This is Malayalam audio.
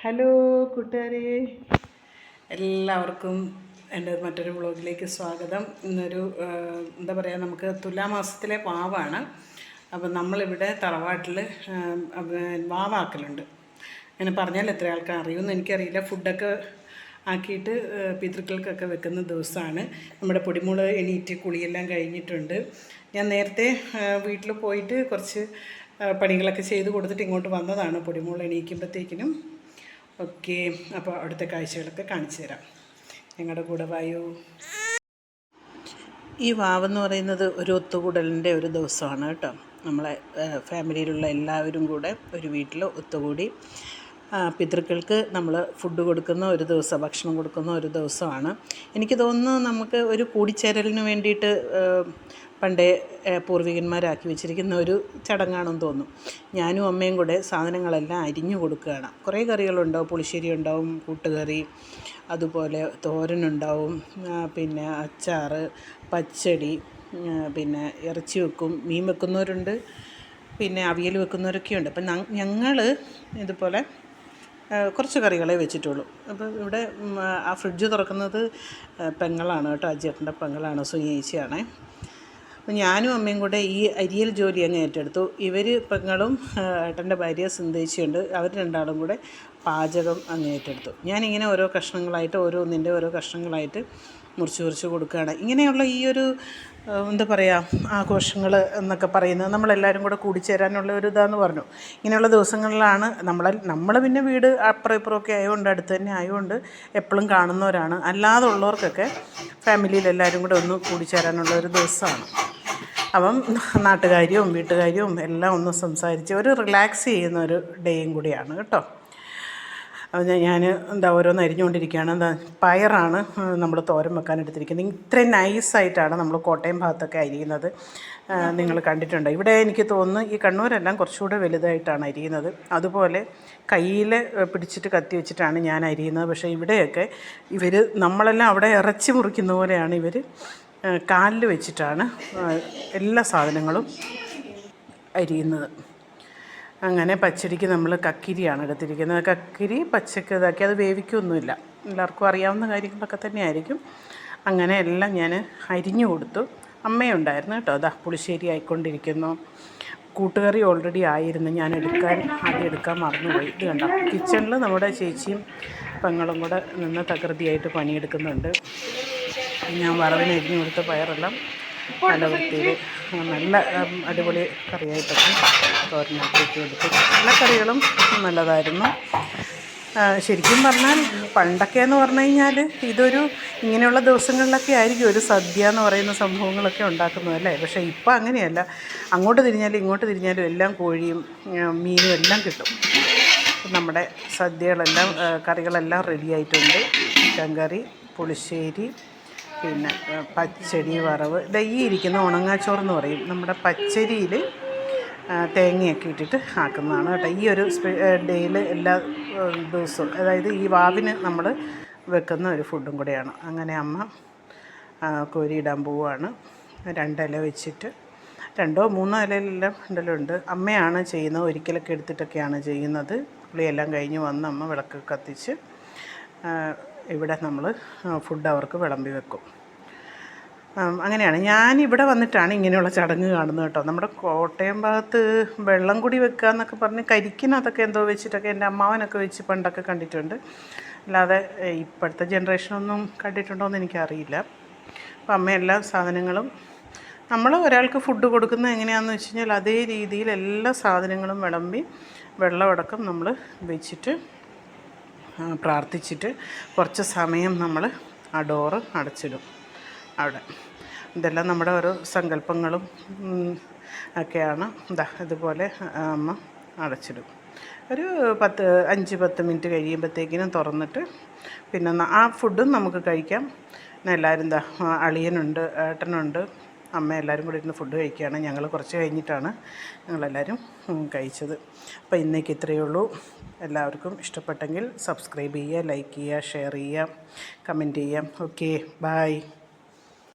ഹലോ കൂട്ടുകാരെ. എല്ലാവർക്കും എന്റെ മറ്റൊരു വ്ളോഗിലേക്ക് സ്വാഗതം. ഇന്നൊരു എന്താ പറയുക നമുക്ക് തുലാമാസത്തിലെ വാവാണ് അപ്പം നമ്മളിവിടെ തറവാട്ടിൽ വാവാക്കലുണ്ട്. അങ്ങനെ പറഞ്ഞാൽ എത്ര ആൾക്കാർ അറിയുമെന്ന് എനിക്കറിയില്ല. ഫുഡൊക്കെ ആക്കിയിട്ട് പിതൃക്കൾക്കൊക്കെ വെക്കുന്ന ദിവസമാണ്. നമ്മുടെ പൊടിമുൾ എണീറ്റ് കുളിയെല്ലാം കഴിഞ്ഞിട്ടുണ്ട്. ഞാൻ നേരത്തെ വീട്ടിൽ പോയിട്ട് കുറച്ച് പണികളൊക്കെ ചെയ്ത് കൊടുത്തിട്ട് ഇങ്ങോട്ട് വന്നതാണ് പൊടിമുൾ എണീക്കുമ്പോഴത്തേക്കിനും ഓക്കെ അപ്പോൾ അവിടുത്തെ കാഴ്ചകളൊക്കെ കാണിച്ചു തരാം. ഞങ്ങളുടെ കൂടെ വായു. ഈ വാവെന്ന് പറയുന്നത് ഒരു ഒത്തുകൂടലിന്റെ ഒരു ദിവസമാണ് കേട്ടോ. നമ്മളെ ഫാമിലിയിലുള്ള എല്ലാവരും കൂടെ ഒരു വീട്ടിൽ ഒത്തുകൂടി പിതൃക്കൾക്ക് നമ്മൾ ഫുഡ് കൊടുക്കുന്ന ഒരു ദിവസം ഭക്ഷണം കൊടുക്കുന്ന ഒരു ദിവസമാണ്. എനിക്ക് തോന്നുന്നു നമുക്ക് ഒരു കൂടിച്ചേരലിന് വേണ്ടിയിട്ട് പണ്ടേ പൂർവികന്മാരാക്കി വെച്ചിരിക്കുന്ന ഒരു ചടങ്ങാണെന്ന് തോന്നും. ഞാനും അമ്മയും കൂടെ സാധനങ്ങളെല്ലാം അരിഞ്ഞു കൊടുക്കുകയാണ്. കുറേ കറികളുണ്ടാവും പുളിശ്ശേരി ഉണ്ടാവും കൂട്ടുകറി അതുപോലെ തോരനുണ്ടാവും പിന്നെ അച്ചാറ് പച്ചടി പിന്നെ ഇറച്ചി വെക്കും മീൻ വെക്കുന്നവരുണ്ട് പിന്നെ അവിയൽ വെക്കുന്നവരൊക്കെയുണ്ട്. അപ്പം ഞങ്ങൾ ഇതുപോലെ കുറച്ച് കറികളെ വെച്ചിട്ടുള്ളൂ. അപ്പോൾ ഇവിടെ ആ ഫ്രിഡ്ജ് തുറക്കുന്നത് പെങ്ങളാണ് കേട്ടോ അജേട്ടന്റെ പെങ്ങളാണ് സുനീച്ചയാണേ അപ്പോൾ ഞാനും അമ്മയും കൂടെ ഈ അരിയൽ ജോലി അങ്ങ് ഏറ്റെടുത്തു. ഇവർ പെങ്ങളും ഏട്ടന്റെ ഭാര്യ സിന്ധേച്ചിയുണ്ട്. അവർ രണ്ടാളും കൂടെ പാചകം അങ്ങ് ഏറ്റെടുത്തു. ഞാനിങ്ങനെ ഓരോ കഷ്ണങ്ങളായിട്ട് ഓരോന്നിന്റെ ഓരോ കഷ്ണങ്ങളായിട്ട് മുറിച്ച് മുറിച്ച് കൊടുക്കുകയാണ്. ഇങ്ങനെയുള്ള ഈ ഒരു എന്താ പറയുക ആഘോഷങ്ങൾ എന്നൊക്കെ പറയുന്നത് നമ്മളെല്ലാവരും കൂടെ കൂടിച്ചേരാനുള്ള ഒരു ഇതാന്ന് പറഞ്ഞു. ഇങ്ങനെയുള്ള ദിവസങ്ങളിലാണ് നമ്മൾ നമ്മൾ പിന്നെ വീട് അപ്പുറം ഇപ്പുറമൊക്കെ ആയതുകൊണ്ട് അടുത്ത് തന്നെ ആയതുകൊണ്ട് എപ്പോഴും കാണുന്നവരാണ്. അല്ലാതെ ഉള്ളവർക്കൊക്കെ ഫാമിലിയിൽ എല്ലാവരും കൂടെ ഒന്ന് കൂടിച്ചേരാനുള്ള ഒരു ദിവസമാണ്. അപ്പം നാട്ടുകാര്യവും വീട്ടുകാരിയും എല്ലാം ഒന്ന് സംസാരിച്ച് ഒരു റിലാക്സ് ചെയ്യുന്ന ഒരു ഡേയും കൂടിയാണ് കേട്ടോ. ഞാൻ എന്താ ഓരോന്ന് അരിഞ്ഞുകൊണ്ടിരിക്കുകയാണ്. എന്താ പയറാണ് നമ്മൾ തോരം വെക്കാൻ എടുത്തിരിക്കുന്നത്. ഇത്രയും നൈസായിട്ടാണ് നമ്മൾ കോട്ടയം ഭാഗത്തൊക്കെ അരിയുന്നത്. നിങ്ങൾ കണ്ടിട്ടുണ്ട്. ഇവിടെ എനിക്ക് തോന്നുന്നു ഈ കണ്ണൂരെല്ലാം കുറച്ചുകൂടെ വലുതായിട്ടാണ് അരിയുന്നത്. അതുപോലെ കയ്യിൽ പിടിച്ചിട്ട് കത്തി വെച്ചിട്ടാണ് ഞാൻ അരിയുന്നത്. പക്ഷേ ഇവിടെയൊക്കെ ഇവർ നമ്മളെല്ലാം അവിടെ ഇറച്ചി മുറിക്കുന്ന പോലെയാണ് ഇവർ കാലിൽ വെച്ചിട്ടാണ് എല്ലാ സാധനങ്ങളും അരിയുന്നത്. അങ്ങനെ പച്ചടിക്ക് നമ്മൾ കക്കിരിയാണ് എടുത്തിരിക്കുന്നത്. കക്കിരി പച്ചക്ക് ഇതാക്കി അത് വേവിക്കൊന്നുമില്ല. എല്ലാവർക്കും അറിയാവുന്ന കാര്യങ്ങളൊക്കെ തന്നെയായിരിക്കും. അങ്ങനെ എല്ലാം ഞാൻ അരിഞ്ഞു കൊടുത്തു. അമ്മയുണ്ടായിരുന്നു കേട്ടോ അതാ പുളിശ്ശേരി ആയിക്കൊണ്ടിരിക്കുന്നു. കൂട്ടുകറി ഓൾറെഡി ആയിരുന്നു. ഞാൻ എടുക്കാൻ ആദ്യം എടുക്കാൻ മറന്നുപോയി. ഇത് കണ്ട? കിച്ചണിൽ നമ്മുടെ ചേച്ചിയും പെങ്ങളും കൂടെ നിന്ന് തകൃതിയായിട്ട് പണിയെടുക്കുന്നുണ്ട്. ഞാൻ വറവിന് അരിഞ്ഞു കൊടുത്ത പയറെല്ലാം നല്ല വൃത്തിയിൽ നല്ല അടിപൊളി കറിയായിട്ടൊക്കെ തോരനാക്കി എടുത്തു എല്ലാ കറികളും നല്ലതായിരുന്നു. ശരിക്കും പറഞ്ഞാൽ പണ്ടൊക്കെ എന്ന് പറഞ്ഞു കഴിഞ്ഞാൽ ഇതൊരു ഇങ്ങനെയുള്ള ദിവസങ്ങളിലൊക്കെ ആയിരിക്കും ഒരു സദ്യ എന്ന് പറയുന്ന സംഭവങ്ങളൊക്കെ ഉണ്ടാക്കുന്നത് അല്ലേ? പക്ഷേ ഇപ്പം അങ്ങനെയല്ല. അങ്ങോട്ട് തിരിഞ്ഞാലും ഇങ്ങോട്ട് തിരിഞ്ഞാലും എല്ലാം കോഴിയും മീനും എല്ലാം കിട്ടും. നമ്മുടെ സദ്യകളെല്ലാം കറികളെല്ലാം റെഡിയായിട്ടുണ്ട് ചിക്കൻ കറി പുളിശ്ശേരി പിന്നെ പച്ചടി വറവ്. ദേ ഈ ഇരിക്കുന്ന ഉണങ്ങാച്ചോറ് എന്ന് പറയും. നമ്മുടെ പച്ചരിയിൽ തേങ്ങയൊക്കെ ഇട്ടിട്ട് ആക്കുന്നതാണ് കേട്ടോ. ഈ ഒരു ഡേയിൽ എല്ലാ ദിവസവും അതായത് ഈ വാവിന് നമ്മൾ വെക്കുന്ന ഒരു ഫുഡും കൂടെയാണ്. അങ്ങനെ അമ്മ കോരിയിടാൻ പോവുകയാണ്. രണ്ടില വെച്ചിട്ട് രണ്ടോ മൂന്നോ ഇലയിലെല്ലാം ഉണ്ടല്ലുണ്ട് അമ്മയാണ് ചെയ്യുന്നത്. ഒരിക്കലൊക്കെ എടുത്തിട്ടൊക്കെയാണ് ചെയ്യുന്നത്. പുള്ളിയെല്ലാം കഴിഞ്ഞ് വന്ന് അമ്മ വിളക്ക് കത്തിച്ച് ഇവിടെ നമ്മൾ ഫുഡ് അവർക്ക് വിളമ്പി വെക്കും. അങ്ങനെയാണ്. ഞാൻ ഇവിടെ വന്നിട്ടാണ് ഇങ്ങനെയുള്ള ചടങ്ങ് കാണുന്നത് കേട്ടോ. നമ്മുടെ കോട്ടയം ഭാഗത്ത് വെള്ളം കൂടി വെക്കുക എന്നൊക്കെ പറഞ്ഞ് കരിക്കിനകത്തൊക്കെ എന്തോ വെച്ചിട്ടൊക്കെ എന്റെ അമ്മാവനൊക്കെ വെച്ച് പണ്ടൊക്കെ കണ്ടിട്ടുണ്ട്. അല്ലാതെ ഇപ്പോഴത്തെ ജനറേഷനൊന്നും കണ്ടിട്ടുണ്ടോ എന്ന് എനിക്കറിയില്ല. അപ്പം അമ്മ എല്ലാ സാധനങ്ങളും നമ്മൾ ഒരാൾക്ക് ഫുഡ് കൊടുക്കുന്നത് എങ്ങനെയാണെന്ന് വെച്ച് കഴിഞ്ഞാൽ അതേ രീതിയിൽ എല്ലാ സാധനങ്ങളും വിളമ്പി വെള്ളമടക്കം നമ്മൾ വെച്ചിട്ട് പ്രാർത്ഥിച്ചിട്ട് കുറച്ച് സമയം നമ്മൾ ആ ഡോറ് അടച്ചിടും. അവിടെ. ഇതെല്ലാം നമ്മുടെ ഓരോ സങ്കല്പങ്ങളും ഒക്കെയാണ്. ഇതാ ഇതുപോലെ അമ്മ അടച്ചിടും. ഒരു പത്ത് അഞ്ച് പത്ത് മിനിറ്റ് കഴിയുമ്പോഴത്തേക്കിനും തുറന്നിട്ട് പിന്നെ ആ ഫുഡും നമുക്ക് കഴിക്കാം. എല്ലാവരും എന്താ അളിയനുണ്ട് ഏട്ടനുണ്ട് അമ്മ എല്ലാവരും കൂടി ഇരുന്ന് ഫുഡ് കഴിക്കുകയാണ്. ഞങ്ങൾ കുറച്ച് കഴിഞ്ഞിട്ടാണ് ഞങ്ങളെല്ലാവരും കഴിച്ചത്. അപ്പോൾ ഇന്നേക്ക് ഇത്രയേ ഉള്ളൂ. എല്ലാവർക്കും ഇഷ്ടപ്പെട്ടെങ്കിൽ സബ്സ്ക്രൈബ് ചെയ്യുക ലൈക്ക് ചെയ്യുക ഷെയർ ചെയ്യുക കമന്റ് ചെയ്യാം ഓക്കെ ബായ്